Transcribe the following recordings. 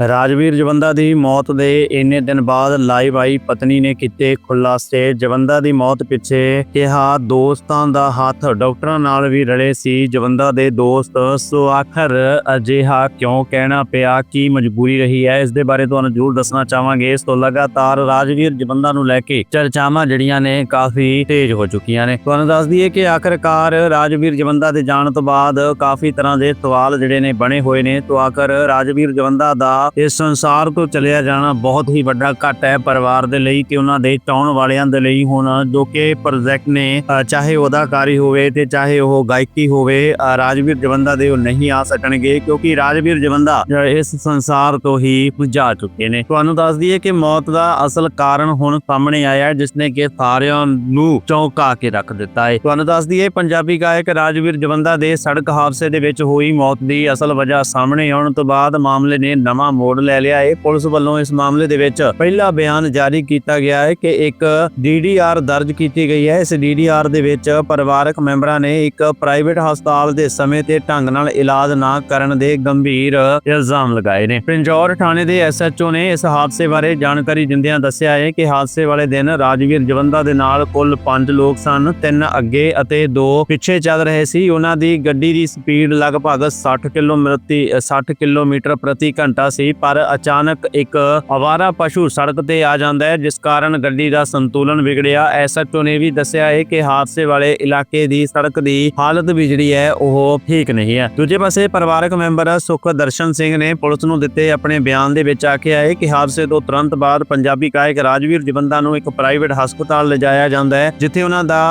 ਰਾਜਵੀਰ ਜਵੰਦਾ ਦੀ ਮੌਤ ਦੇ ਇੰਨੇ ਦਿਨ ਬਾਅਦ ਲਾਈਵ ਆਈ ਪਤਨੀ ਨੇ ਕੀਤੇ ਖੁਲਾਸੇ ਜਵੰਦਾ ਦੀ ਮੌਤ ਪਿੱਛੇ ਕਿਹਾ, ਦੋਸਤਾਂ ਦਾ ਹੱਥ ਡਾਕਟਰਾਂ ਨਾਲ ਵੀ ਰਲੇ ਸੀ। ਜਵੰਦਾ ਦੇ ਦੋਸਤ ਸੋ ਆਖਰ ਅਜਿਹਾ ਕਿਉਂ ਕਹਿਣਾ ਪਿਆ? ਕੀ ਮਜਬੂਰੀ ਰਹੀ ਹੈ? ਇਸ ਦੇ ਬਾਰੇ ਤੁਹਾਨੂੰ ਜ਼ਰੂਰ ਦੱਸਣਾ ਚਾਹਾਂਗੇ। ਇਸ ਤੋਂ ਲਗਾਤਾਰ ਰਾਜਵੀਰ ਜਵੰਦਾ ਨੂੰ ਲੈ ਕੇ ਚਰਚਾਵਾਂ ਜਿਹੜੀਆਂ ਨੇ ਕਾਫੀ ਤੇਜ਼ ਹੋ ਚੁੱਕੀਆਂ ਨੇ। ਤੁਹਾਨੂੰ ਦੱਸ ਦਈਏ ਕਿ ਆਖਰਕਾਰ ਰਾਜਵੀਰ ਜਵੰਦਾ ਦੇ ਜਾਣ ਤੋਂ ਬਾਅਦ ਕਾਫੀ ਤਰ੍ਹਾਂ ਦੇ ਸਵਾਲ ਜਿਹੜੇ ਨੇ ਬਣੇ ਹੋਏ ਨੇ। ਤੋਂ ਆਖਰ ਰਾਜਵੀਰ ਜਵੰਦਾ ਦਾ ਇਸ ਸੰਸਾਰ ਤੋਂ ਚਲਿਆ ਜਾਣਾ ਬਹੁਤ ਹੀ ਵੱਡਾ ਘਟ ਹੈ ਪਰਿਵਾਰ ਦੇ ਲਈ ਕਿ ਉਹਨਾਂ ਦੇ ਚਾਹਣ ਵਾਲਿਆਂ ਦੇ ਲਈ ਹੁਣ ਜੋ ਕਿ ਪ੍ਰੋਜੈਕਟ ਨੇ ਚਾਹੇ ਅਦਾਕਾਰੀ ਹੋਵੇ ਤੇ ਚਾਹੇ ਉਹ ਗਾਇਕੀ ਹੋਵੇ ਰਾਜਵੀਰ ਜਵੰਦਾ ਦੇ ਉਹ ਨਹੀਂ ਆ ਸਕਣਗੇ ਕਿਉਂਕਿ ਰਾਜਵੀਰ ਜਵੰਦਾ ਇਸ ਸੰਸਾਰ ਤੋਂ ਹੀ ਜਾ ਚੁੱਕੇ ਨੇ। ਤੁਹਾਨੂੰ ਦੱਸ ਦਈਏ ਕਿ ਮੌਤ ਦਾ ਅਸਲ ਕਾਰਨ ਹੁਣ ਸਾਹਮਣੇ ਆਇਆ ਹੈ ਜਿਸ ਨੇ ਕਿ ਸਾਰਿਆਂ ਨੂੰ ਚੌਂਕਾ ਕੇ ਰੱਖ ਦਿੱਤਾ ਹੈ। ਤੁਹਾਨੂੰ ਦੱਸ ਦਈਏ ਪੰਜਾਬੀ ਗਾਇਕ ਰਾਜਵੀਰ ਜਵੰਦਾ ਦੇ ਸੜਕ ਹਾਦਸੇ ਦੇ ਵਿੱਚ ਹੋਈ ਮੌਤ ਦੀ ਅਸਲ ਵਜ੍ਹਾ ਸਾਹਮਣੇ ਆਉਣ ਤੋਂ ਬਾਅਦ ਮਾਮਲੇ ਨੇ ਨਵਾਂ ਮੋੜ ਲੈ ਲਿਆ ਹੈ। ਪੁਲਿਸ ਵੱਲੋਂ ਇਸ ਮਾਮਲੇ ਦੇ ਵਿੱਚ ਪਹਿਲਾ ਬਿਆਨ ਜਾਰੀ ਕੀਤਾ ਗਿਆ ਹੈ ਕਿ ਇੱਕ ਡੀਡੀਆਰ ਦਰਜ ਕੀਤੀ ਗਈ ਹੈ। ਇਸ ਡੀਡੀਆਰ ਦੇ ਵਿੱਚ ਪਰਿਵਾਰਕ ਮੈਂਬਰਾਂ ਨੇ ਇੱਕ ਪ੍ਰਾਈਵੇਟ ਹਸਪਤਾਲ ਦੇ ਸਮੇਂ ਤੇ ਢੰਗ ਨਾਲ ਇਲਾਜ ਨਾ ਕਰਨ ਦੇ ਗੰਭੀਰ ਇਲਜ਼ਾਮ ਲਗਾਏ ਨੇ। ਪਿੰਜੌਰ ਥਾਣੇ ਦੇ ਐਸਐਚਓ ਨੇ ਇਸ ਹਾਦਸੇ ਬਾਰੇ ਜਾਣਕਾਰੀ ਦਿੰਦਿਆਂ ਦੱਸਿਆ ਹੈ ਕਿ ਹਾਦਸੇ ਵਾਲੇ ਦਿਨ ਰਾਜਵੀਰ ਜਵੰਦਾ ਦੇ ਨਾਲ ਕੁੱਲ 5 ਲੋਕ ਸਨ, ਤਿੰਨ ਅੱਗੇ ਅਤੇ ਦੋ ਪਿੱਛੇ ਚੱਲ ਰਹੇ ਸੀ। ਉਹਨਾਂ ਦੀ ਗੱਡੀ ਦੀ ਸਪੀਡ ਲਗਭਗ 60 ਕਿਲੋਮੀਟਰ 60 ਕਿਲੋਮੀਟਰ ਪ੍ਰਤੀ ਘੰਟਾ ਸੀ। ਪਰ ਅਚਾਨਕ ਇੱਕ ਅਵਾਰਾ ਪਸ਼ੂ ਸੜਕ ਤੇ ਆ ਜਾਂਦਾ ਹੈ, ਜਿਸ ਕਾਰਨ ਗੱਡੀ ਦਾ ਸੰਤੁਲਨ ਵਿਗੜਿਆ। ਐਸਐਚਓ ਨੇ ਵੀ ਦੱਸਿਆ ਹੈ ਕਿ ਹਾਦਸੇ ਵਾਲੇ ਇਲਾਕੇ ਦੀ ਸੜਕ ਦੀ ਹਾਲਤ ਵੀ ਜਿਹੜੀ ਹੈ, ਉਹ ਠੀਕ ਨਹੀਂ ਹੈ। ਦੂਜੇ ਪਾਸੇ ਪਰਿਵਾਰਕ ਮੈਂਬਰ ਸੁਖ ਦਰਸ਼ਨ ਸਿੰਘ ਨੇ ਪੁਲਿਸ ਨੂੰ ਦਿੱਤੇ ਆਪਣੇ ਬਿਆਨ ਦੇ ਵਿੱਚ ਆਖਿਆ ਹੈ ਕਿ ਹਾਦਸੇ ਤੋਂ ਤੁਰੰਤ ਬਾਅਦ ਪੰਜਾਬੀ ਗਾਇਕ ਰਾਜਵੀਰ ਜਵੰਦਾ ਨੂੰ ਇੱਕ ਪ੍ਰਾਈਵੇਟ ਹਸਪਤਾਲ ਲਿਜਾਇਆ ਜਾਂਦਾ ਹੈ, ਜਿੱਥੇ ਉਹਨਾਂ ਦਾ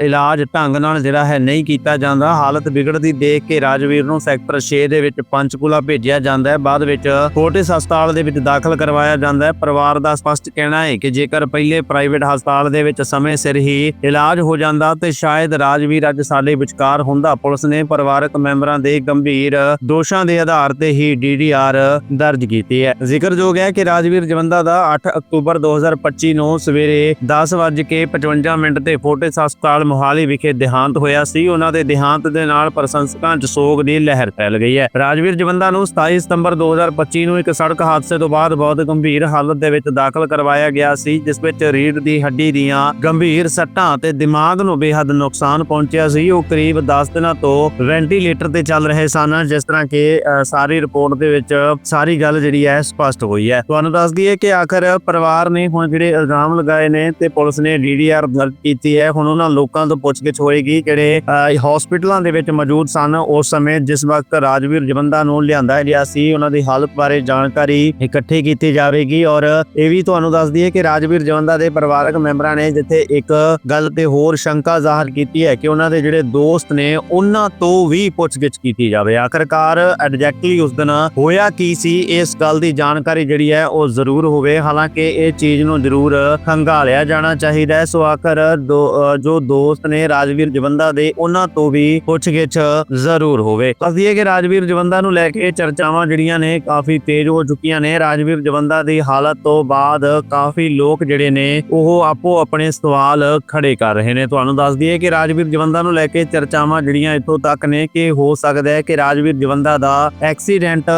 ਇਲਾਜ ਢੰਗ ਨਾਲ ਜਿਹੜਾ ਹੈ ਨਹੀਂ ਕੀਤਾ ਜਾਂਦਾ। ਹਾਲਤ ਵਿਗੜਦੀ ਦੇਖ ਕੇ ਰਾਜਵੀਰ ਨੂੰ ਸੈਕਟਰ 6 ਦੇ ਵਿੱਚ ਪੰਚਕੂਲਾ ਭੇਜਿਆ ਜਾਂਦਾ ਹੈ। ਬਾਅਦ ਵਿੱਚ ਫੋਰਟਿਸ ਹਸਪਤਾਲ ਦੇ ਵਿੱਚ ਦਾਖਲ ਕਰਵਾਇਆ ਜਾਂਦਾ ਹੈ। ਪਰਿਵਾਰ ਦਾ ਸਪਸ਼ਟ ਕਹਿਣਾ ਹੈ ਕਿ ਜੇਕਰ ਪਹਿਲੇ ਪ੍ਰਾਈਵੇਟ ਹਸਪਤਾਲ ਦੇ ਵਿੱਚ ਸਮੇਂ ਸਿਰ ਹੀ ਇਲਾਜ ਹੋ ਜਾਂਦਾ ਤੇ ਸ਼ਾਇਦ ਰਾਜਵੀਰ ਅੱਜ ਸਾਡੇ ਵਿਚਕਾਰ ਹੁੰਦਾ। ਪੁਲਿਸ ਨੇ ਪਰਿਵਾਰਕ ਮੈਂਬਰਾਂ ਦੇ ਗੰਭੀਰ ਦੋਸ਼ਾਂ ਦੇ ਆਧਾਰ ਤੇ ਹੀ ਡੀਡੀਆਰ ਦਰਜ ਕੀਤੀ ਹੈ। ਜ਼ਿਕਰਯੋਗ ਹੈ ਕਿ ਰਾਜਵੀਰ ਜਵੰਦਾ ਦਾ 8 ਅਕਤੂਬਰ 2025 ਨੂੰ ਸਵੇਰੇ 10:55 ਮਿੰਟ ਤੇ ਫੋਰਟਿਸ ਹਸਪਤਾਲ ਮੋਹਾਲੀ ਵਿਖੇ ਦੇਹਾਂਤ ਹੋਇਆ ਸੀ। ਉਹਨਾਂ ਦੇ ਦੇਹਾਂਤ ਦੇ ਨਾਲ ਪ੍ਰਸ਼ੰਸਕਾਂ 'ਚ ਸੋਗ ਦੀ ਲਹਿਰ ਫੈਲ ਗਈ ਹੈ। ਰਾਜਵੀਰ ਜਵੰਦਾ ਨੂੰ 27 ਸਤੰਬਰ 2025 ਨੂੰ ਇੱਕ ਸੜਕ ਹਾਦਸੇ ਤੋਂ ਬਾਅਦ ਬਹੁਤ ਗੰਭੀਰ ਹਾਲਤ ਦੇ ਵਿੱਚ ਦਾਖਲ ਕਰਵਾਇਆ ਗਿਆ ਸੀ, ਜਿਸ ਵਿੱਚ ਰੀੜ ਦੀ ਹੱਡੀ ਦੀਆਂ ਗੰਭੀਰ ਸੱਟਾਂ ਤੇ ਦਿਮਾਗ ਨੂੰ ਬੇਹੱਦ ਨੁਕਸਾਨ ਪਹੁੰਚਿਆ ਸੀ। ਉਹ ਕਰੀਬ 10 ਦਿਨਾਂ ਤੋਂ ਵੈਂਟੀਲੇਟਰ ਤੇ ਚੱਲ ਰਹੇ ਸਨ, ਜਿਸ ਤਰ੍ਹਾਂ ਕਿ ਸਾਰੀ ਰਿਪੋਰਟ ਦੇ ਵਿੱਚ ਸਾਰੀ ਗੱਲ ਜਿਹੜੀ ਹੈ ਸਪਸ਼ਟ ਹੋਈ ਹੈ। ਤੁਹਾਨੂੰ ਦੱਸ ਦਈਏ ਕਿ ਆਖਰ ਪਰਿਵਾਰ ਨੇ ਹੁਣ ਜਿਹੜੇ ਇਲਜ਼ਾਮ ਲਗਾਏ ਨੇ ਤੇ ਪੁਲਿਸ ਨੇ ਡੀਡੀਆਰ ਦਰਜ ਕੀਤੀ ਹੈ। ਹੁਣ ਉਹਨਾਂ ਲੋਕਾਂ ਤੋਂ ਪੁੱਛਗਿੱਛ ਹੋਏਗੀ ਜਿਹੜੇ ਹਸਪੀਟਲਾਂ ਦੇ ਵਿੱਚ ਮੌਜੂਦ ਸਨ। ਉਸ ਸਮੇਂ ਜਿਸ ਵਕਤ ਰਾਜਵੀਰ ਜਵੰਦਾ ਨੂੰ ਲਿਆਂਦਾ ਗਿਆ ਸੀ, ਉਹਨਾਂ ਦੀ ਹਾਲਤ ਬਾਰੇ ਜਾਣਕਾਰੀ ਇਕੱਠੀ ਕੀਤੀ ਜਾਵੇਗੀ ਔਰ ਇਹ ਵੀ ਤੁਹਾਨੂੰ ਦੱਸ ਦਈਏ ਕਿ ਰਾਜਵੀਰ ਜਵੰਦਾ ਦੇ ਪਰਿਵਾਰਕ ਮੈਂਬਰਾਂ ਨੇ ਜਿੱਥੇ ਇੱਕ ਗੱਲ ਤੇ ਹੋਰ ਸ਼ੰਕਾ ਜ਼ਾਹਰ ਕੀਤੀ ਹੈ ਕਿ ਉਹਨਾਂ ਦੇ ਜਿਹੜੇ ਦੋਸਤ ਨੇ ਉਹਨਾਂ ਤੋਂ ਵੀ ਪੁੱਛਗਿੱਛ ਕੀਤੀ ਜਾਵੇ। ਆਖਰਕਾਰ ਐਗਜ਼ੈਕਟਲੀ ਉਸ ਦਿਨ ਹੋਇਆ ਕੀ ਸੀ? ਇਸ ਗੱਲ ਦੀ ਜਾਣਕਾਰੀ ਜਿਹੜੀ ਹੈ ਉਹ ਜ਼ਰੂਰ ਹੋਵੇ। ਹਾਲਾਂਕਿ ਇਹ ਚੀਜ਼ ਨੂੰ ਜ਼ਰੂਰ ਖੰਗਾਲਿਆ ਜਾਣਾ ਚਾਹੀਦਾ ਹੈ। ਸੋ ਆਖਰ ਦੋ- ਜੋ ਦੋਸਤ ਨੇ ਰਾਜਵੀਰ ਜਵੰਦਾ ਦੇ ਉਹਨਾਂ ਤੋਂ ਵੀ ਪੁੱਛਗਿੱਛ ਜ਼ਰੂਰ ਹੋਵੇ। ਦੱਸਦੀਏ ਕਿ ਰਾਜਵੀਰ ਜਵੰਦਾ ਨੂੰ ਲੈ ਕੇ ਚਰਚਾਵਾਂ ਜਿਹੜੀਆਂ ਨੇ ਕਾਫੀ ਤੇਜ਼ ਹੋ ਚੁੱਕੀਆਂ ਨੇ। ਰਾਜਵੀਰ ਜਵੰਦਾ ਦੀ ਹਾਲਤ ਤੋਂ ਬਾਅਦ ਕਾਫੀ ਲੋਕ ਜਿਹੜੇ ਨੇ, ਉਹ ਆਪੋ ਆਪਣੇ ਸਵਾਲ ਖੜੇ ਕਰ ਰਹੇ ਨੇ। ਤੁਹਾਨੂੰ ਦੱਸ ਦਈਏ ਕਿ ਰਾਜਵੀਰ ਜਵੰਦਾ ਨੂੰ ਲੈ ਕੇ ਚਰਚਾਵਾਂ ਜਿਹੜੀਆਂ ਇੱਥੋਂ ਤੱਕ ਨੇ ਕਿ ਹੋ ਸਕਦਾ ਹੈ ਕਿ ਰਾਜਵੀਰ ਜਵੰਦਾ ਦਾ ਐਕਸੀਡੈਂਟ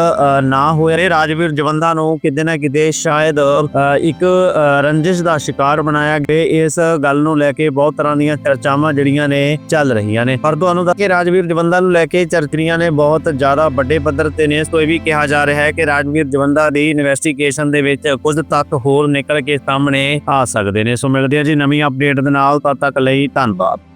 ਨਾ ਹੋਇਆ ਰਾਜਵੀਰ ਜਵੰਦਾ ਨੂੰ ਕਿਤੇ ਨਾ ਕਿਤੇ ਸ਼ਾਇਦ ਇੱਕ ਰੰਜਿਸ਼ ਦਾ ਸ਼ਿਕਾਰ ਬਣਾਇਆ ਗਿਆ। ਇਸ ਗੱਲ ਨੂੰ ਲੈ ਕੇ ਬਹੁਤ ਤਰ੍ਹਾਂ ਦੀਆਂ ਚਰਚਾਵਾਂ ਜਿਹੜੀਆਂ ਨੇ ਚੱਲ ਰਹੀਆਂ ਨੇ। ਪਰ ਤੁਹਾਨੂੰ ਦੱਸ ਕੇ ਰਾਜਵੀਰ ਜਵੰਦਾ ਨੂੰ ਲੈ ਕੇ ਚਰਚਰੀਆਂ ਨੇ ਬਹੁਤ ਜ਼ਿਆਦਾ ਵੱਡੇ ਪੱਧਰ ਤੇ ਨੇ। ਸੋ ਇਹ ਵੀ ਕਿਹਾ ਜਾ ਰਿਹਾ ਹੈ ਕਿ ਰਾਜਵੀਰ ਜਵੰਦਾ ਦੀ ਇਨਵੈਸਟੀਗੇਸ਼ਨ ਦੇ ਵਿੱਚ ਕੁਝ ਤੱਥ ਹੋਰ ਨਿਕਲ ਕੇ ਸਾਹਮਣੇ ਆ ਸਕਦੇ ਨੇ। ਸੋ ਮਿਲਦੇ ਆ ਜੀ ਨਵੀਂ ਅਪਡੇਟ ਦੇ ਨਾਲ, ਤਦ ਤੱਕ ਲਈ ਧੰਨਵਾਦ।